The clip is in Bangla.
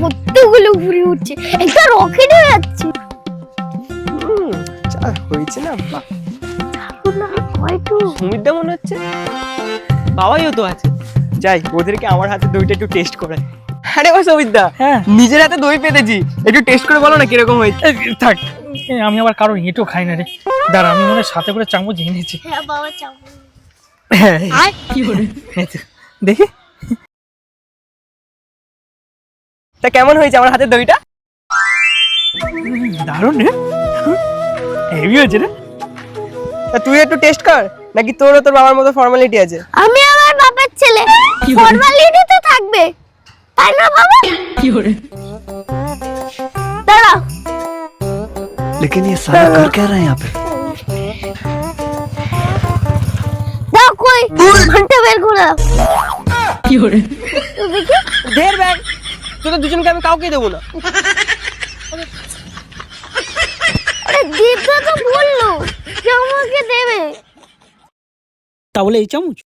কতগুলো ঘুরে উঠছে? একটা রকেট হয়ে যাচ্ছে। যা হয়েছে না বাহ। সুমিতদা মনে হচ্ছে? বাবাইও তো আছে। যাই ওদেরকে আমার হাতে দইটা একটু টেস্ট করে আরে ও সৌমিতদা হ্যাঁ। নিজের হাতে দই পেতেছি। একটু টেস্ট করে বলো না কীরকম হয়েছে। থাক। আমি আবার কারোর হেঁটো খাই না রে। দাঁড়া আমি মনে সাথে করে চামচ এনেছি হ্যাঁ বাবা চাও হ্যাঁ। আর? এই দেখি। তা কেমন হয়েছে আমার হাতে দইটা উম, দারুণ রে হেভি হয়েছে রে তা তুই একটু টেস্ট কর নাকি তোরও তোর বাবার মতো ফর্মালিটি আছে আমি আমার বাবার ছেলে ফর্মালিটি তো থাকবে তাই না বাবা দাঁড়াও लेकिन ये सारा कर क्या रहे हैं यहाँ पे দাও কই ঘন্টা বের করে দাও তো দেখি ঢের ব্যাগ তোদের দুজনকে আমি কাউকে দেবো না। আরে দীপদা তো বলল যে আমাকে দেবে। তা বলে এই চামচ।